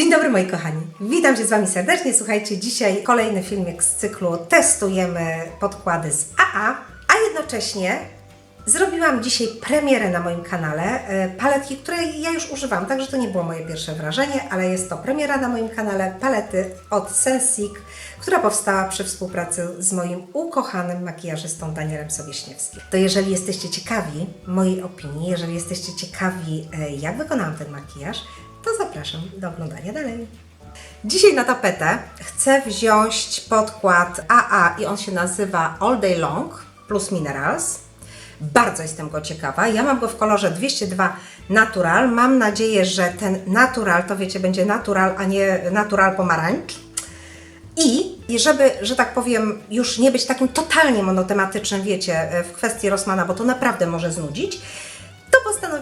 Dzień dobry moi kochani, witam się z Wami serdecznie. Słuchajcie, dzisiaj kolejny filmik z cyklu Testujemy podkłady z AA, a jednocześnie zrobiłam dzisiaj premierę na moim kanale e, paletki, której ja już używam, także to nie było moje pierwsze wrażenie, ale jest to premiera na moim kanale palety od Sensic, która powstała przy współpracy z moim ukochanym makijażystą Danielem Sobieśniewskim. To jeżeli jesteście ciekawi mojej opinii, jeżeli jesteście ciekawi e, jak wykonałam ten makijaż, to zapraszam do oglądania dalej. Dzisiaj na tapetę chcę wziąć podkład AA i on się nazywa All Day Long plus Minerals. Bardzo jestem go ciekawa. Ja mam go w kolorze 202 Natural. Mam nadzieję, że ten Natural to wiecie, będzie Natural, a nie Natural pomarańcz. I żeby, że tak powiem, już nie być takim totalnie monotematycznym, wiecie, w kwestii Rossmana, bo to naprawdę może znudzić,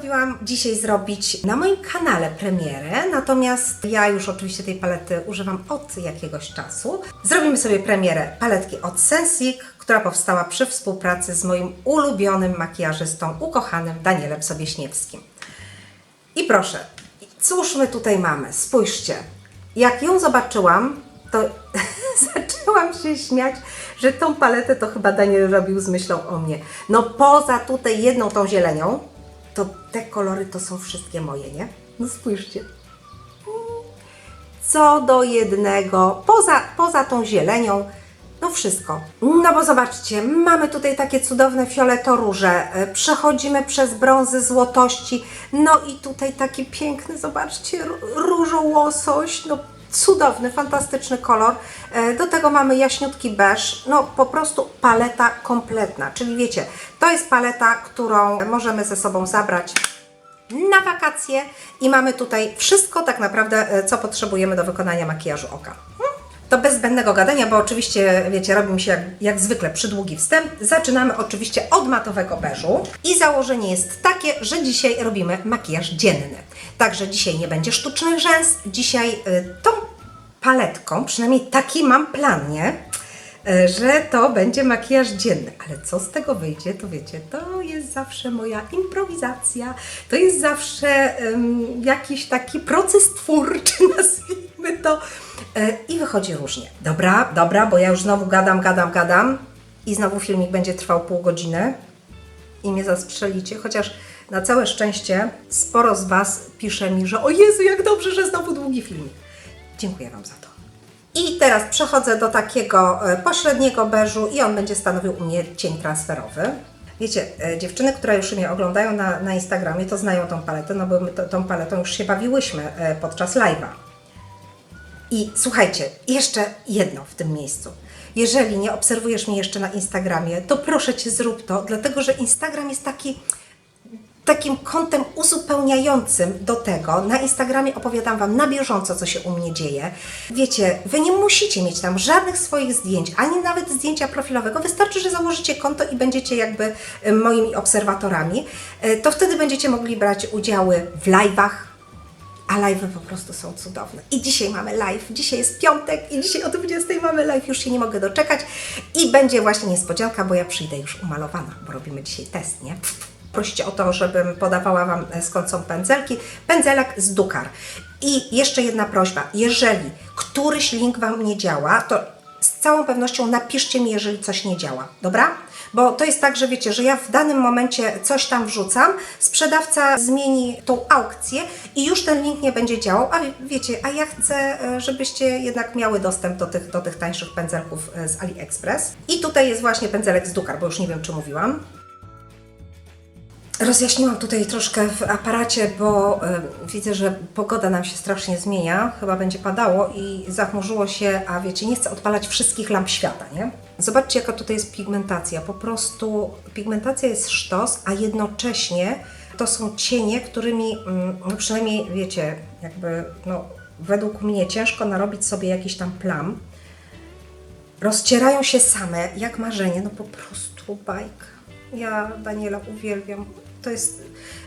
postanowiłam dzisiaj zrobić na moim kanale premierę, natomiast ja już oczywiście tej palety używam od jakiegoś czasu. Zrobimy sobie premierę paletki od Sensic, która powstała przy współpracy z moim ulubionym makijażystą, ukochanym Danielem Sobieśniewskim. I proszę, cóż my tutaj mamy? Spójrzcie. Jak ją zobaczyłam, to zaczęłam się śmiać, że tą paletę to chyba Daniel robił z myślą o mnie. No poza tutaj jedną tą zielenią, to te kolory to są wszystkie moje, nie? No spójrzcie. Co do jednego, poza, poza tą zielenią, no wszystko. No bo zobaczcie, mamy tutaj takie cudowne fioletoróże, e, przechodzimy przez brązy złotości, no i tutaj taki piękny, zobaczcie, różołosoś, no cudowny, fantastyczny kolor. E, Do tego mamy jaśniutki beż, no po prostu paleta kompletna, czyli wiecie, to jest paleta, którą możemy ze sobą zabrać na wakacje i mamy tutaj wszystko tak naprawdę, e, co potrzebujemy do wykonania makijażu oka. To bez zbędnego gadania, bo oczywiście, wiecie, robi mi się jak, jak zwykle przydługi wstęp. Zaczynamy oczywiście od matowego beżu i założenie jest takie, że dzisiaj robimy makijaż dzienny. Także dzisiaj nie będzie sztucznych rzęs, dzisiaj y, tą paletką, przynajmniej taki mam plan, nie? E, że to będzie makijaż dzienny. Ale co z tego wyjdzie, to wiecie, to jest zawsze moja improwizacja, to jest zawsze jakiś taki proces twórczy, nazwijmy to. E, I wychodzi różnie. Dobra, dobra, bo ja już znowu gadam, gadam, gadam i znowu filmik będzie trwał pół godziny i mnie zastrzelicie, chociaż na całe szczęście sporo z Was pisze mi, że o Jezu, jak dobrze, że znowu długi filmik. Dziękuję Wam za to. I teraz przechodzę do takiego e, pośredniego beżu i on będzie stanowił u mnie cień transferowy. Wiecie, e, dziewczyny, które już mnie oglądają na, na Instagramie, to znają tą paletę, no bo my to, tą paletą już się bawiłyśmy podczas live'a. I słuchajcie, jeszcze jedno w tym miejscu. Jeżeli nie obserwujesz mnie jeszcze na Instagramie, to proszę Cię zrób to, dlatego że Instagram jest taki takim kątem uzupełniającym do tego. Na Instagramie opowiadam Wam na bieżąco, co się u mnie dzieje. Wiecie, Wy nie musicie mieć tam żadnych swoich zdjęć, ani nawet zdjęcia profilowego. Wystarczy, że założycie konto i będziecie jakby e, moimi obserwatorami. E, To wtedy będziecie mogli brać udziały w live'ach, a live'y po prostu są cudowne. I dzisiaj mamy live, dzisiaj jest piątek i dzisiaj o 20 mamy live, już się nie mogę doczekać. I będzie właśnie niespodzianka, bo ja przyjdę już umalowana, bo robimy dzisiaj test, nie? Prosicie o to, żebym podawała Wam e, skąd są pędzelki. Pędzelek z Dukar. I jeszcze jedna prośba, jeżeli któryś link Wam nie działa, to z całą pewnością napiszcie mi, jeżeli coś nie działa, dobra? Bo to jest tak, że wiecie, że ja w danym momencie coś tam wrzucam, sprzedawca zmieni tą aukcję i już ten link nie będzie działał, a wie- wiecie, a ja chcę, e, żebyście jednak miały dostęp do tych, do tych tańszych pędzelków e, z AliExpress. I tutaj jest właśnie pędzelek z Dukar, bo już nie wiem, czy mówiłam. Rozjaśniłam tutaj troszkę w aparacie, bo e, widzę, że pogoda nam się strasznie zmienia. Chyba będzie padało i zachmurzyło się, a wiecie, nie chcę odpalać wszystkich lamp świata, nie? Zobaczcie, jaka tutaj jest pigmentacja. Po prostu pigmentacja jest sztos, a jednocześnie to są cienie, którymi, mm, no przynajmniej wiecie, jakby, no według mnie ciężko narobić sobie jakiś tam plam. Rozcierają się same, jak marzenie, no po prostu bajka. Ja Daniela uwielbiam. To jest,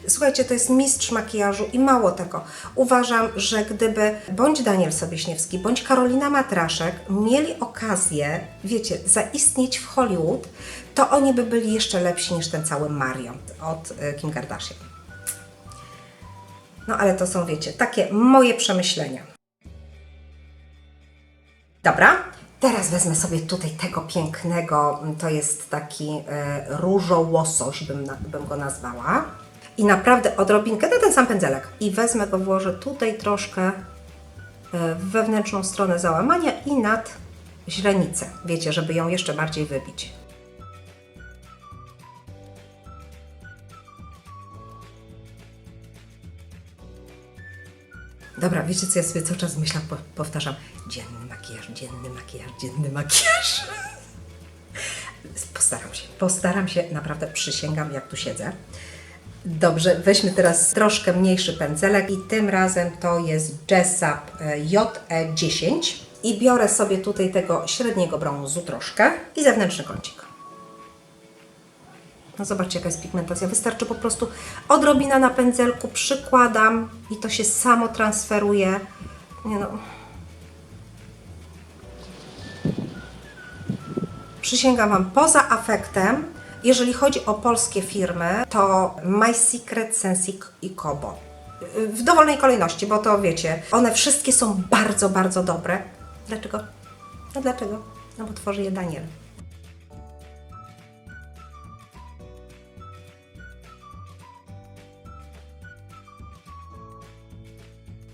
słuchajcie, to jest mistrz makijażu i mało tego. Uważam, że gdyby bądź Daniel Sobieśniewski, bądź Karolina Matraszek mieli okazję, wiecie, zaistnieć w Hollywood, to oni by byli jeszcze lepsi niż ten cały Marion od e, Kim Kardashian. No ale to są, wiecie, takie moje przemyślenia. Dobra, teraz wezmę sobie tutaj tego pięknego, mm, to jest taki e, różołosoś, bym, na, bym go nazwała. I naprawdę odrobinkę, to ten sam pędzelek. I wezmę go, włożę tutaj troszkę e, w wewnętrzną stronę załamania i nad źrenicę. Wiecie, żeby ją jeszcze bardziej wybić. Dobra, wiecie co ja sobie cały czas myślę, po, powtarzam. Dzienny makijaż, dzienny makijaż, dzienny makijaż. Postaram się, postaram się, naprawdę przysięgam, jak tu siedzę. Dobrze, weźmy teraz troszkę mniejszy pędzelek i tym razem to jest Jessup e, JE10 i biorę sobie tutaj tego średniego brązu troszkę i zewnętrzny kącik. No zobaczcie, jaka jest pigmentacja. Wystarczy po prostu odrobina na pędzelku, przykładam i to się samo transferuje. Nie no. Przysięgam Wam, poza afektem, jeżeli chodzi o polskie firmy, to My Secret, Sensic i Kobo. W dowolnej kolejności, bo to wiecie, one wszystkie są bardzo, bardzo dobre. Dlaczego? No dlaczego? No bo tworzy je Daniel.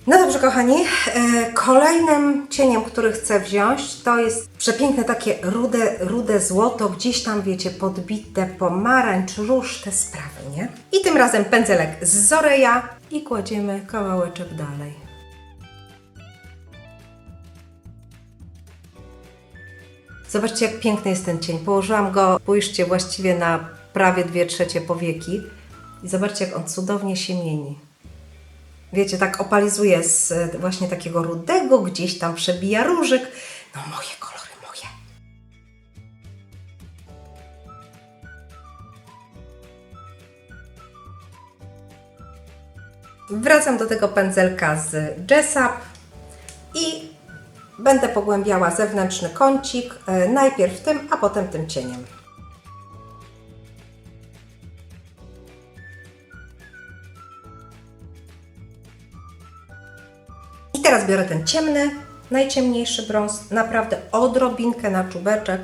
No dobrze, kochani. e, Kolejnym cieniem, który chcę wziąć, to jest przepiękne takie rude, rude złoto, gdzieś tam, wiecie, podbite pomarańcz, róż, te sprawy, nie? I tym razem pędzelek z Zoreja i kładziemy kawałeczek dalej. Zobaczcie, jak piękny jest ten cień. Położyłam go, pójrzcie, właściwie na prawie dwie trzecie powieki. I zobaczcie, jak on cudownie się mieni. Wiecie, tak opalizuje z e, właśnie takiego rudego, gdzieś tam przebija różyk. No moje kolory, moje. Wracam do tego pędzelka z Jessup i będę pogłębiała zewnętrzny kącik, e, najpierw tym, a potem tym cieniem. Teraz biorę ten ciemny, najciemniejszy brąz, naprawdę odrobinkę na czubeczek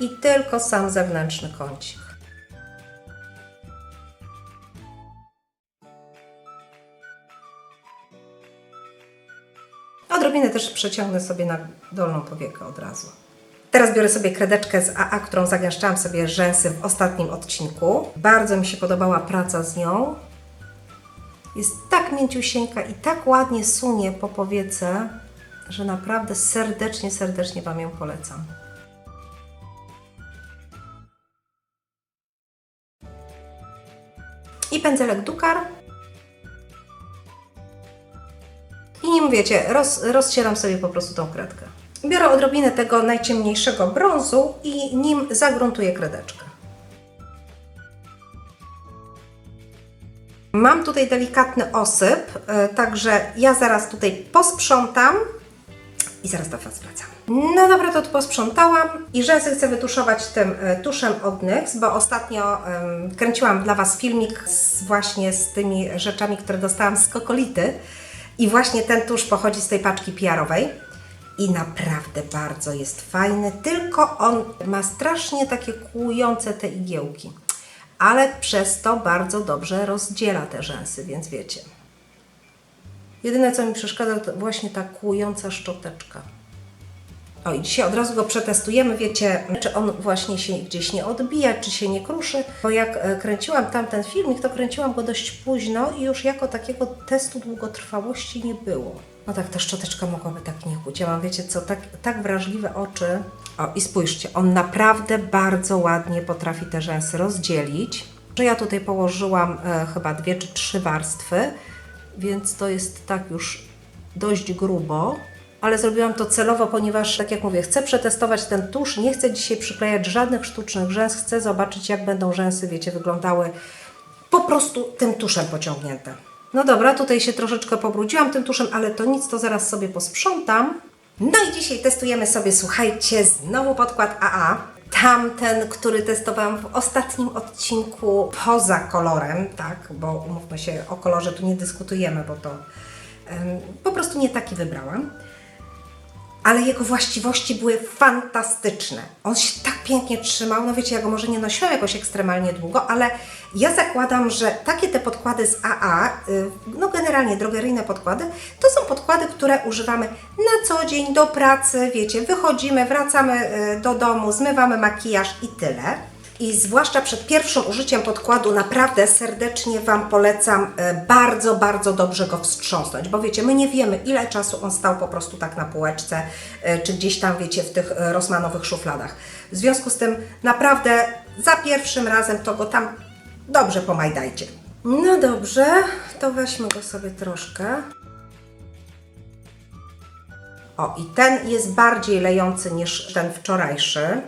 i tylko sam zewnętrzny kącik. Odrobinę też przeciągnę sobie na dolną powiekę od razu. Teraz biorę sobie kredeczkę z AA, którą zagęszczałam sobie rzęsy w ostatnim odcinku. Bardzo mi się podobała praca z nią. Jest tak mięciusieńka i tak ładnie sunie po powiece, że naprawdę serdecznie, serdecznie Wam ją polecam. I pędzelek Dukar. I nim wiecie, roz, rozcieram sobie po prostu tą kredkę. Biorę odrobinę tego najciemniejszego brązu i nim zagruntuję kredeczkę. Mam tutaj delikatny osyp, e, także ja zaraz tutaj posprzątam. I zaraz do Was wracam. No dobra, to tu posprzątałam i rzęsy chcę wytuszować tym e, tuszem od NYX, bo ostatnio em, kręciłam dla Was filmik z, właśnie z tymi rzeczami, które dostałam z Kokolity. I właśnie ten tusz pochodzi z tej paczki PR-owej i naprawdę bardzo jest fajny, tylko on ma strasznie takie kłujące te igiełki, ale przez to bardzo dobrze rozdziela te rzęsy, więc wiecie. Jedyne co mi przeszkadza to właśnie ta kłująca szczoteczka. O i dzisiaj od razu go przetestujemy, wiecie, czy on właśnie się gdzieś nie odbija, czy się nie kruszy, bo jak e, kręciłam tamten filmik, to kręciłam go dość późno i już jako takiego testu długotrwałości nie było. No tak, ta szczoteczka mogłaby tak nie kłuć. Ja mam, wiecie co, tak, tak wrażliwe oczy. O i spójrzcie, on naprawdę bardzo ładnie potrafi te rzęsy rozdzielić. Że ja tutaj położyłam e, chyba dwie czy trzy warstwy, więc to jest tak już dość grubo ale zrobiłam to celowo, ponieważ, tak jak mówię, chcę przetestować ten tusz, nie chcę dzisiaj przyklejać żadnych sztucznych rzęs, chcę zobaczyć, jak będą rzęsy, wiecie, wyglądały po prostu tym tuszem pociągnięte. No dobra, tutaj się troszeczkę pobrudziłam tym tuszem, ale to nic, to zaraz sobie posprzątam. No i dzisiaj testujemy sobie, słuchajcie, znowu podkład AA. Tamten, który testowałam w ostatnim odcinku poza kolorem, tak, bo umówmy się, o kolorze tu nie dyskutujemy, bo to em, po prostu nie taki wybrałam. Ale jego właściwości były fantastyczne. On się tak pięknie trzymał, no wiecie, ja go może nie nosiłam jakoś ekstremalnie długo, ale ja zakładam, że takie te podkłady z AA, y, no generalnie drogeryjne podkłady, to są podkłady, które używamy na co dzień do pracy, wiecie, wychodzimy, wracamy y, do domu, zmywamy makijaż i tyle. I zwłaszcza przed pierwszym użyciem podkładu naprawdę serdecznie Wam polecam e, bardzo, bardzo dobrze go wstrząsnąć, bo wiecie, my nie wiemy ile czasu on stał po prostu tak na półeczce, e, czy gdzieś tam wiecie w tych e, rosmanowych szufladach. W związku z tym naprawdę za pierwszym razem to go tam dobrze pomajdajcie. No dobrze, to weźmy go sobie troszkę. O, i ten jest bardziej lejący niż ten wczorajszy.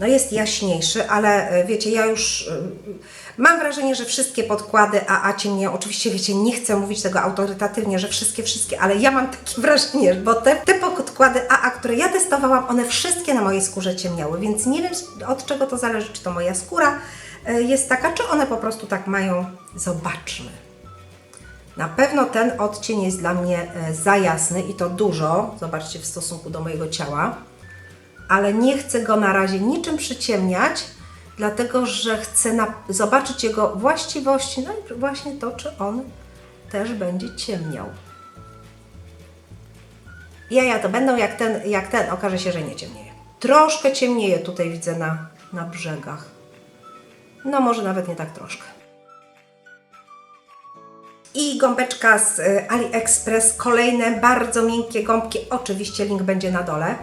No jest jaśniejszy, ale e, wiecie, ja już e, mam wrażenie, że wszystkie podkłady AA ciemnieją. Oczywiście, wiecie, nie chcę mówić tego autorytatywnie, że wszystkie, wszystkie, ale ja mam takie wrażenie, bo te, te podkłady AA, które ja testowałam, one wszystkie na mojej skórze ciemniały, więc nie wiem od czego to zależy, czy to moja skóra e, jest taka, czy one po prostu tak mają. Zobaczmy. Na pewno ten odcień jest dla mnie za jasny i to dużo, zobaczcie, w stosunku do mojego ciała, ale nie chcę go na razie niczym przyciemniać, dlatego że chcę zobaczyć jego właściwości, no i właśnie to, czy on też będzie ciemniał. Jaja to będą jak ten, jak ten, okaże się, że nie ciemnieje. Troszkę ciemnieje tutaj widzę na, na brzegach. No może nawet nie tak troszkę. I gąbeczka z y, AliExpress, kolejne bardzo miękkie gąbki, oczywiście link będzie na dole.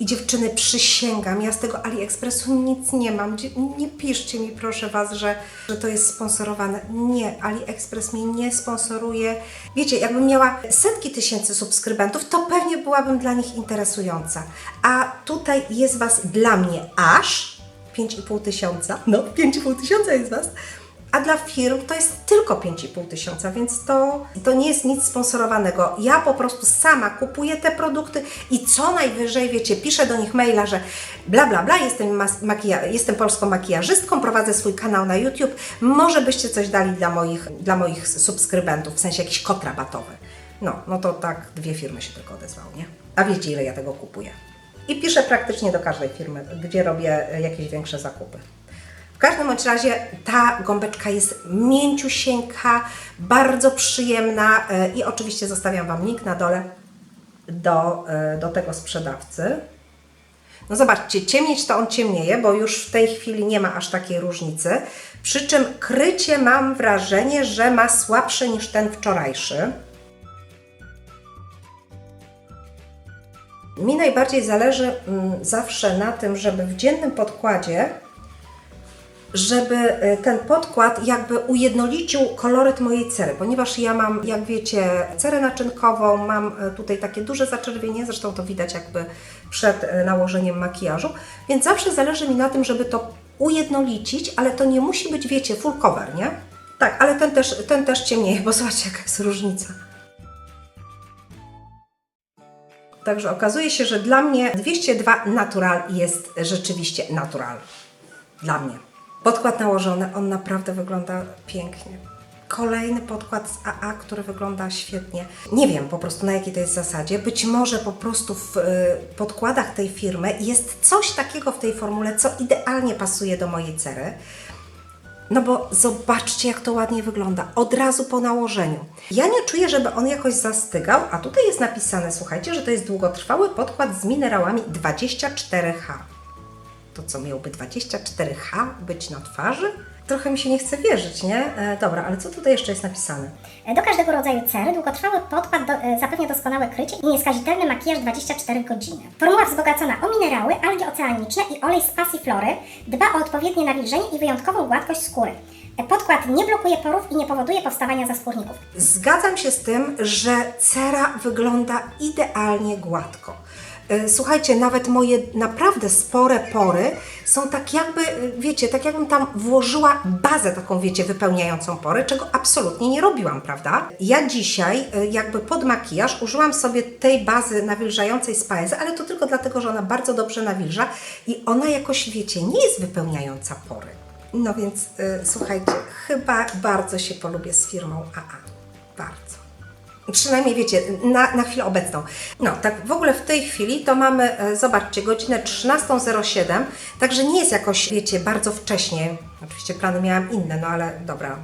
I dziewczyny, przysięgam, ja z tego AliExpressu nic nie mam. Nie piszcie mi proszę Was, że, że to jest sponsorowane. Nie, AliExpress mnie nie sponsoruje. Wiecie, jakbym miała setki tysięcy subskrybentów, to pewnie byłabym dla nich interesująca. A tutaj jest Was dla mnie aż 5,5 tysiąca. No, 5,5 tysiąca jest Was. A dla firm to jest tylko 5,5 tysiąca, więc to, to nie jest nic sponsorowanego. Ja po prostu sama kupuję te produkty i co najwyżej, wiecie, piszę do nich maila, że bla, bla, bla, jestem, makija- jestem polską makijażystką, prowadzę swój kanał na YouTube, może byście coś dali dla moich, dla moich subskrybentów, w sensie jakiś kod rabatowy. No, no to tak dwie firmy się tylko odezwały, nie? A wiecie, ile ja tego kupuję? I piszę praktycznie do każdej firmy, gdzie robię jakieś większe zakupy. W każdym razie ta gąbeczka jest mięciusieńka, bardzo przyjemna e, i oczywiście zostawiam Wam link na dole do, e, do tego sprzedawcy. No zobaczcie, ciemnieć to on ciemnieje, bo już w tej chwili nie ma aż takiej różnicy. Przy czym krycie mam wrażenie, że ma słabsze niż ten wczorajszy. Mi najbardziej zależy mm, zawsze na tym, żeby w dziennym podkładzie żeby e, ten podkład jakby ujednolicił koloryt mojej cery, ponieważ ja mam, jak wiecie, cerę naczynkową, mam e, tutaj takie duże zaczerwienie, zresztą to widać jakby przed e, nałożeniem makijażu, więc zawsze zależy mi na tym, żeby to ujednolicić, ale to nie musi być, wiecie, full cover, nie? Tak, ale ten też, ten też ciemnieje, bo zobaczcie jaka jest różnica. Także okazuje się, że dla mnie 202 Natural jest rzeczywiście natural. Dla mnie. Podkład nałożony, on naprawdę wygląda pięknie. Kolejny podkład z AA, który wygląda świetnie. Nie wiem po prostu na jakiej to jest zasadzie. Być może po prostu w y, podkładach tej firmy jest coś takiego w tej formule, co idealnie pasuje do mojej cery. No bo zobaczcie, jak to ładnie wygląda. Od razu po nałożeniu. Ja nie czuję, żeby on jakoś zastygał, a tutaj jest napisane, słuchajcie, że to jest długotrwały podkład z minerałami 24H. To co, miałby 24H być na twarzy? Trochę mi się nie chce wierzyć, nie? E, dobra, ale co tutaj jeszcze jest napisane? Do każdego rodzaju cery długotrwały podkład do, e, zapewnia doskonałe krycie i nieskazitelny makijaż 24 godziny. Formuła wzbogacona o minerały, algi oceaniczne i olej z pasiflory dba o odpowiednie nawilżenie i wyjątkową gładkość skóry. E, Podkład nie blokuje porów i nie powoduje powstawania zaskórników. Zgadzam się z tym, że cera wygląda idealnie gładko. E, Słuchajcie, nawet moje naprawdę spore pory są tak jakby, e, wiecie, tak jakbym tam włożyła bazę taką, wiecie, wypełniającą pory, czego absolutnie nie robiłam, prawda? Ja dzisiaj e, jakby pod makijaż użyłam sobie tej bazy nawilżającej z Paezy, ale to tylko dlatego, że ona bardzo dobrze nawilża i ona jakoś, wiecie, nie jest wypełniająca pory. No więc e, słuchajcie, chyba bardzo się polubię z firmą AA. Przynajmniej wiecie, na, na chwilę obecną. No, tak w ogóle w tej chwili to mamy, e, zobaczcie, godzinę 13.07, także nie jest jakoś, wiecie, bardzo wcześnie. Oczywiście plany miałam inne, no ale dobra,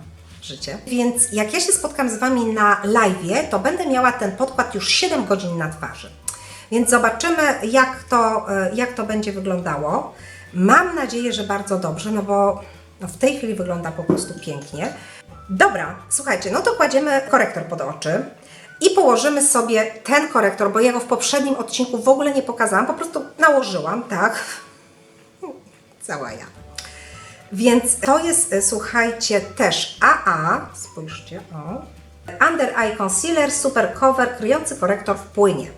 życie. Więc jak ja się spotkam z Wami na live, to będę miała ten podkład już 7 godzin na twarzy. Więc zobaczymy, jak to, e, jak to będzie wyglądało. Mam nadzieję, że bardzo dobrze, no bo no w tej chwili wygląda po prostu pięknie. Dobra, słuchajcie, no to kładziemy korektor pod oczy i położymy sobie ten korektor, bo ja go w poprzednim odcinku w ogóle nie pokazałam, po prostu nałożyłam, tak? Cała ja. Więc to jest, e, słuchajcie, też AA, spójrzcie, o. Under Eye Concealer Super Cover kryjący korektor w płynie.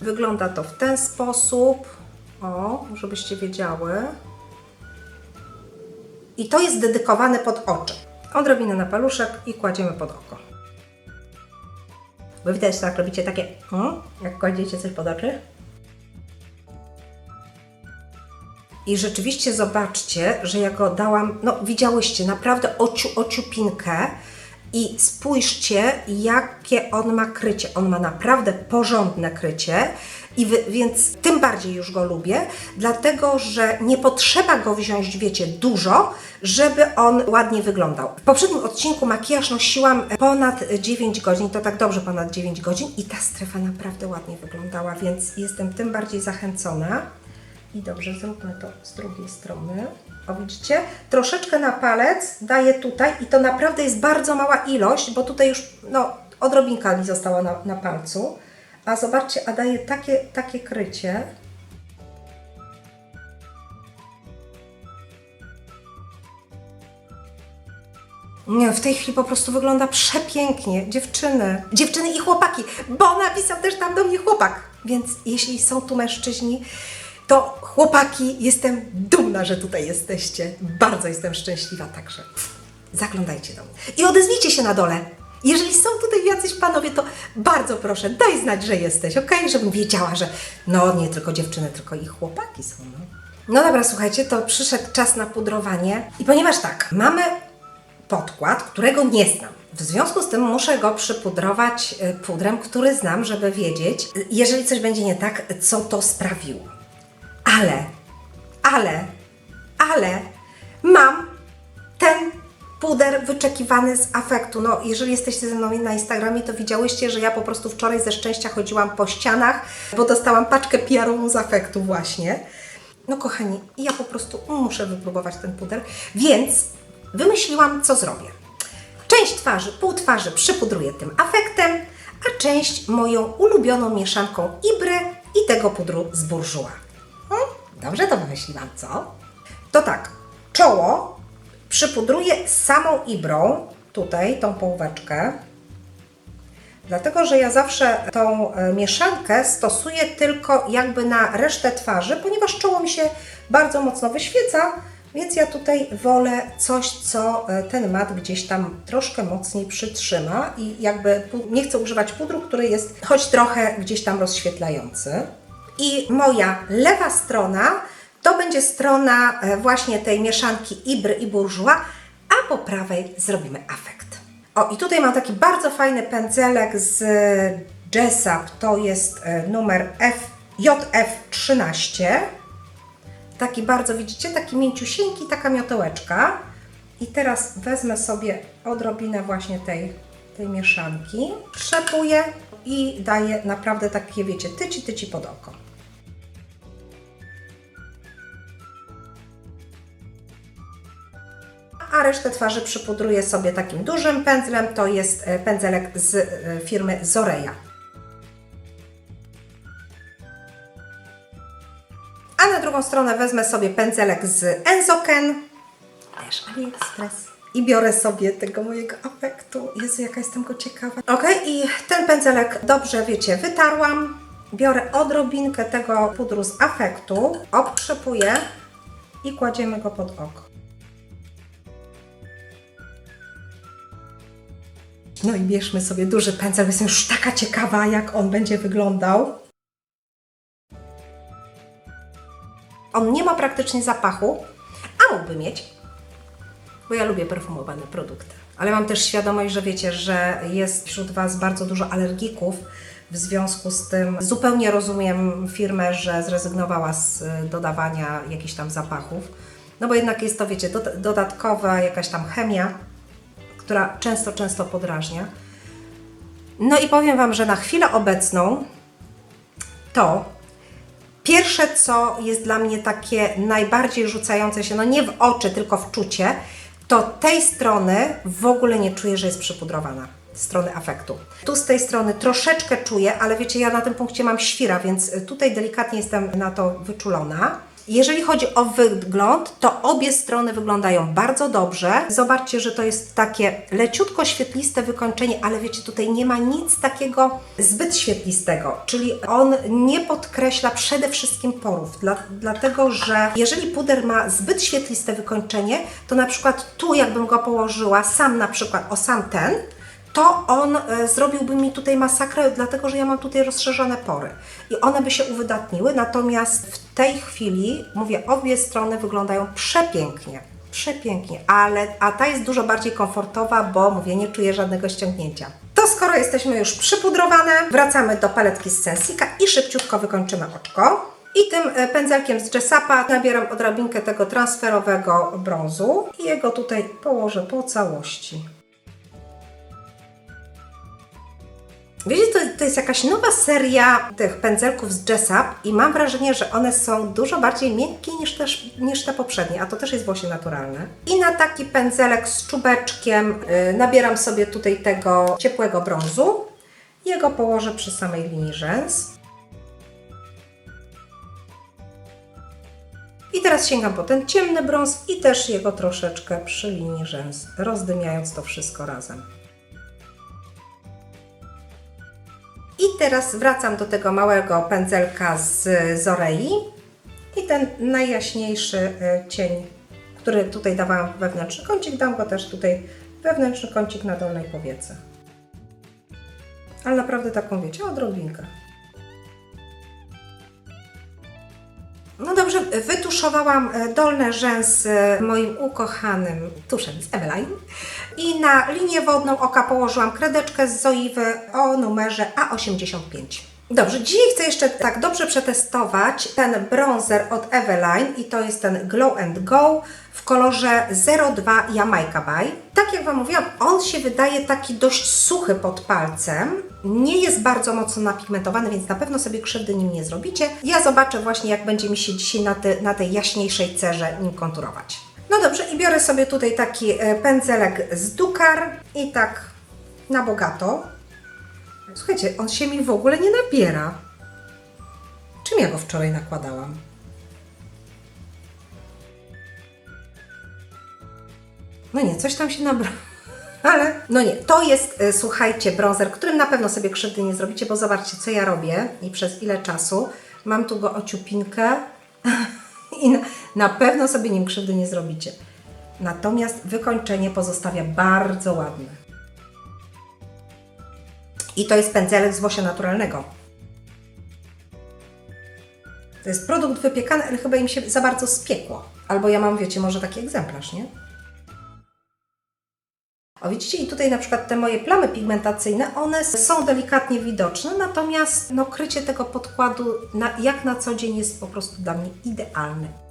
Wygląda to w ten sposób. O, żebyście wiedziały. I to jest dedykowane pod oczy. Odrobinę na paluszek i kładziemy pod oko. Wy widać, tak robicie takie, jak kładziecie coś pod oczy? I rzeczywiście zobaczcie, że ja go dałam, no widziałyście, naprawdę ociu, ociupinkę i spójrzcie, jakie on ma krycie. On ma naprawdę porządne krycie i wy, więc tym bardziej już go lubię, dlatego że nie potrzeba go wziąć, wiecie, dużo, żeby on ładnie wyglądał. W poprzednim odcinku makijaż nosiłam ponad 9 godzin, to tak dobrze ponad 9 godzin i ta strefa naprawdę ładnie wyglądała, więc jestem tym bardziej zachęcona. I dobrze, zróbmy to z drugiej strony. O widzicie? Troszeczkę na palec daję tutaj i to naprawdę jest bardzo mała ilość, bo tutaj już no, odrobinka mi została na, na palcu. A zobaczcie, a daje takie, takie krycie. Nie, w tej chwili po prostu wygląda przepięknie. Dziewczyny, dziewczyny i chłopaki, bo napisał też tam do mnie chłopak. Więc jeśli są tu mężczyźni, to chłopaki, jestem dumna, że tutaj jesteście. Bardzo jestem szczęśliwa, także zaglądajcie do mnie. I odezwijcie się na dole. Jeżeli są tutaj jacyś panowie, to bardzo proszę, daj znać, że jesteś, ok? Żebym wiedziała, że no nie tylko dziewczyny, tylko i chłopaki są. No, no dobra, słuchajcie, to przyszedł czas na pudrowanie. I ponieważ tak, mamy podkład, którego nie znam. W związku z tym muszę go przypudrować y, pudrem, który znam, żeby wiedzieć, y, jeżeli coś będzie nie tak, co to sprawiło. Ale, ale, ale mam ten puder wyczekiwany z afektu. No, jeżeli jesteście ze mną na Instagramie, to widziałyście, że ja po prostu wczoraj ze szczęścia chodziłam po ścianach, bo dostałam paczkę PR-ową z afektu właśnie. No kochani, ja po prostu muszę wypróbować ten puder, więc wymyśliłam, co zrobię. Część twarzy, pół twarzy przypudruję tym afektem, a część moją ulubioną mieszanką Ibry i tego pudru z Bourjois. Dobrze to wymyśliłam, co? To tak, czoło przypudruję samą Ibrą, tutaj tą połóweczkę, Dlatego, że ja zawsze tą e, mieszankę stosuję tylko jakby na resztę twarzy, ponieważ czoło mi się bardzo mocno wyświeca, więc ja tutaj wolę coś, co e, ten mat gdzieś tam troszkę mocniej przytrzyma i jakby nie chcę używać pudru, który jest choć trochę gdzieś tam rozświetlający. I moja lewa strona to będzie strona e, właśnie tej mieszanki Ibry i Bourjois, a po prawej zrobimy afekt. O, i tutaj mam taki bardzo fajny pędzelek z Jessap, to jest e, numer F, JF13. Taki bardzo, widzicie, taki mięciusieńki, taka miotełeczka. I teraz wezmę sobie odrobinę właśnie tej, tej mieszanki, trzepuję i daję naprawdę takie, wiecie, tyci, tyci pod oko. A resztę twarzy przypudruję sobie takim dużym pędzlem. To jest e, pędzelek z e, firmy Zoreja. A na drugą stronę wezmę sobie pędzelek z Enzoken, też AliExpress. I biorę sobie tego mojego afektu. Jezu, jaka jestem go ciekawa. Ok, i ten pędzelek dobrze, wiecie, wytarłam. Biorę odrobinkę tego pudru z afektu, obtrzepuję i kładziemy go pod oko. No i bierzmy sobie duży pędzel, jestem już taka ciekawa, jak on będzie wyglądał. On nie ma praktycznie zapachu, a mógłby mieć. bo ja lubię perfumowane produkty. Ale mam też świadomość, że wiecie, że jest wśród Was bardzo dużo alergików. W związku z tym zupełnie rozumiem firmę, że zrezygnowała z y, dodawania jakichś tam zapachów. No bo jednak jest to, wiecie, dod- dodatkowa jakaś tam chemia, która często, często podrażnia. No i powiem Wam, że na chwilę obecną to pierwsze, co jest dla mnie takie najbardziej rzucające się, no nie w oczy, tylko w czucie, to tej strony w ogóle nie czuję, że jest przypudrowana. Strony afektu. Tu z tej strony troszeczkę czuję, ale wiecie, ja na tym punkcie mam świra, więc tutaj delikatnie jestem na to wyczulona. Jeżeli chodzi o wygląd, to obie strony wyglądają bardzo dobrze. Zobaczcie, że to jest takie leciutko świetliste wykończenie, ale wiecie, tutaj nie ma nic takiego zbyt świetlistego, czyli on nie podkreśla przede wszystkim porów, dla, dlatego że jeżeli puder ma zbyt świetliste wykończenie, to na przykład tu jakbym go położyła sam na przykład o sam ten, to on e, zrobiłby mi tutaj masakrę, dlatego że ja mam tutaj rozszerzone pory i one by się uwydatniły, natomiast w tej chwili, mówię, obie strony wyglądają przepięknie, przepięknie, ale a ta jest dużo bardziej komfortowa, bo mówię, nie czuję żadnego ściągnięcia. To skoro jesteśmy już przypudrowane, wracamy do paletki z Sensika i szybciutko wykończymy oczko. I tym e, pędzelkiem z Jessapa nabieram odrobinkę tego transferowego brązu i jego tutaj położę po całości. Wiecie, to, to jest jakaś nowa seria tych pędzelków z Jessap i mam wrażenie, że one są dużo bardziej miękkie niż, też, niż te poprzednie, a to też jest włosie naturalne. I na taki pędzelek z czubeczkiem y, nabieram sobie tutaj tego ciepłego brązu. Jego położę przy samej linii rzęs. I teraz sięgam po ten ciemny brąz i też jego troszeczkę przy linii rzęs, rozdymiając to wszystko razem. I teraz wracam do tego małego pędzelka z Zorei i ten najjaśniejszy y, cień, który tutaj dawałam wewnętrzny kącik, dam go też tutaj wewnętrzny kącik na dolnej powiece. Ale naprawdę taką, wiecie, odrobinkę. No dobrze, wytuszowałam e, dolne rzęsy moim ukochanym tuszem z Eveline i na linię wodną oka położyłam kredeczkę z Zoiwy o numerze A85. Dobrze, dzisiaj chcę jeszcze tak dobrze przetestować ten bronzer od Eveline i to jest ten Glow and Go w kolorze 02 Jamaica By. Tak jak Wam mówiłam, on się wydaje taki dość suchy pod palcem. Nie jest bardzo mocno napigmentowany, więc na pewno sobie krzywdy nim nie zrobicie. Ja zobaczę właśnie, jak będzie mi się dzisiaj na, te, na tej jaśniejszej cerze nim konturować. No dobrze, i biorę sobie tutaj taki e, pędzelek z Dukar i tak na bogato. Słuchajcie, on się mi w ogóle nie nabiera. Czym ja go wczoraj nakładałam? No nie, coś tam się nabrało. Ale no nie, to jest, e, słuchajcie, bronzer, którym na pewno sobie krzywdy nie zrobicie, bo zobaczcie, co ja robię i przez ile czasu. Mam tu go ociupinkę i na, na pewno sobie nim krzywdy nie zrobicie. Natomiast wykończenie pozostawia bardzo ładne. I to jest pędzelek z włosia naturalnego. To jest produkt wypiekany, ale chyba im się za bardzo spiekło. Albo ja mam, wiecie, może taki egzemplarz, nie? O widzicie, i tutaj na przykład te moje plamy pigmentacyjne, one są delikatnie widoczne, natomiast no, krycie tego podkładu na, jak na co dzień jest po prostu dla mnie idealne.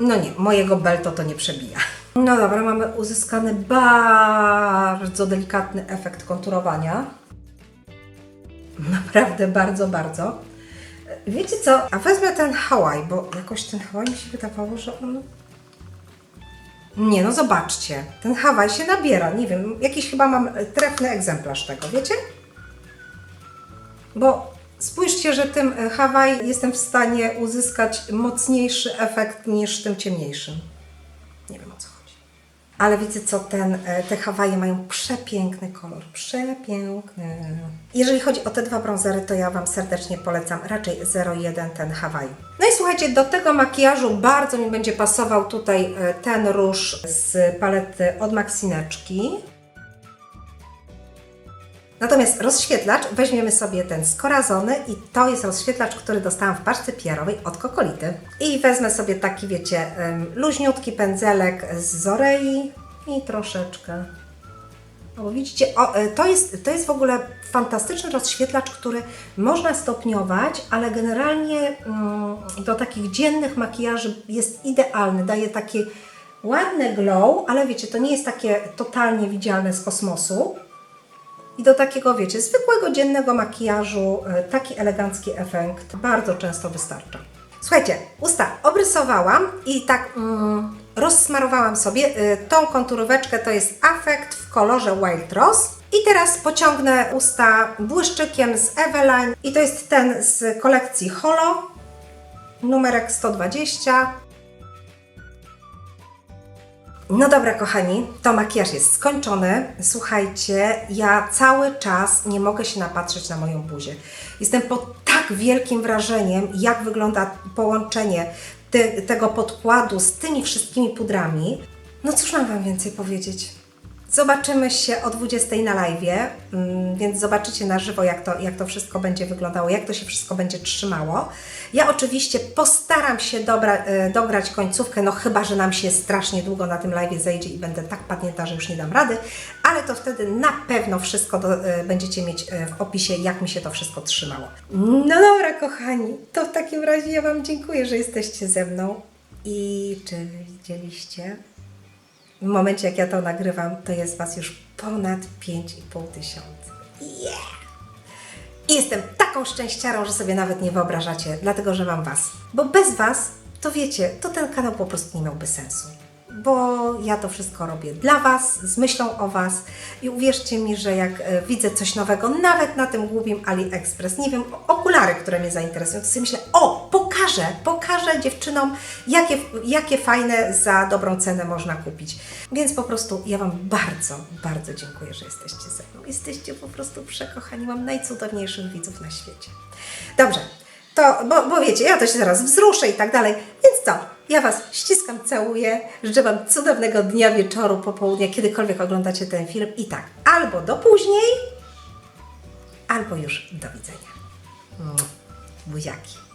No nie, mojego belto to nie przebija. No dobra, mamy uzyskany bardzo delikatny efekt konturowania. Naprawdę bardzo, bardzo. Wiecie co? A wezmę ten Hawaii, bo jakoś ten Hawaii mi się wydawało, że on. Nie, no zobaczcie. Ten Hawaii się nabiera. Nie wiem, jakiś chyba mam trefny egzemplarz tego, wiecie? Bo spójrzcie, że tym Hawaii jestem w stanie uzyskać mocniejszy efekt niż tym ciemniejszym. Nie wiem o co chodzi. Ale wiecie co, ten, e, te Hawaje mają przepiękny kolor, przepiękny. Jeżeli chodzi o te dwa brązery, to ja Wam serdecznie polecam raczej 01 ten Hawaii. No i słuchajcie, do tego makijażu bardzo mi będzie pasował tutaj e, ten róż z palety od Maxineczki. Natomiast rozświetlacz weźmiemy sobie ten skorazony i to jest rozświetlacz, który dostałam w paczce PR-owej od Kokolity. I wezmę sobie taki, wiecie, luźniutki pędzelek z Zorei i troszeczkę. No bo widzicie, o, e, to, jest, to jest w ogóle fantastyczny rozświetlacz, który można stopniować, ale generalnie mm, do takich dziennych makijaży jest idealny. Daje takie ładne glow, ale wiecie, to nie jest takie totalnie widzialne z kosmosu. I do takiego, wiecie, zwykłego dziennego makijażu e, taki elegancki efekt bardzo często wystarcza. Słuchajcie, usta obrysowałam i tak mm, rozsmarowałam sobie y, tą konturóweczkę, to jest afekt w kolorze Wild Rose. I teraz pociągnę usta błyszczykiem z Eveline i to jest ten z kolekcji Holo, numerek 120. No dobra, kochani, to makijaż jest skończony. Słuchajcie, ja cały czas nie mogę się napatrzeć na moją buzię. Jestem pod tak wielkim wrażeniem, jak wygląda połączenie te, tego podkładu z tymi wszystkimi pudrami. No cóż mam Wam więcej powiedzieć? Zobaczymy się o 20 na live, mm, więc zobaczycie na żywo, jak to, jak to wszystko będzie wyglądało, jak to się wszystko będzie trzymało. Ja oczywiście postaram się dobra, e, dograć końcówkę, no chyba, że nam się strasznie długo na tym live zejdzie i będę tak padnięta, że już nie dam rady, ale to wtedy na pewno wszystko do, e, będziecie mieć e, w opisie, jak mi się to wszystko trzymało. No dobra, kochani, to w takim razie ja Wam dziękuję, że jesteście ze mną. I czy widzieliście? W momencie, jak ja to nagrywam, to jest Was już ponad 5,5 tysiąca. Yeah! I jestem taką szczęściarą, że sobie nawet nie wyobrażacie, dlatego że mam Was. Bo bez Was, to wiecie, to ten kanał po prostu nie miałby sensu. Bo ja to wszystko robię dla Was, z myślą o Was i uwierzcie mi, że jak e, widzę coś nowego, nawet na tym głupim AliExpress, nie wiem, okulary, które mnie zainteresują, to sobie myślę, o, pokażę, pokażę dziewczynom, jakie, jakie fajne za dobrą cenę można kupić. Więc po prostu ja Wam bardzo, bardzo dziękuję, że jesteście ze mną. Jesteście po prostu przekochani, mam najcudowniejszych widzów na świecie. Dobrze, to, bo, bo wiecie, ja to się zaraz wzruszę i tak dalej, więc co? Ja Was ściskam, całuję, życzę Wam cudownego dnia, wieczoru, popołudnia, kiedykolwiek oglądacie ten film i tak, albo do później, albo już do widzenia. Buziaki.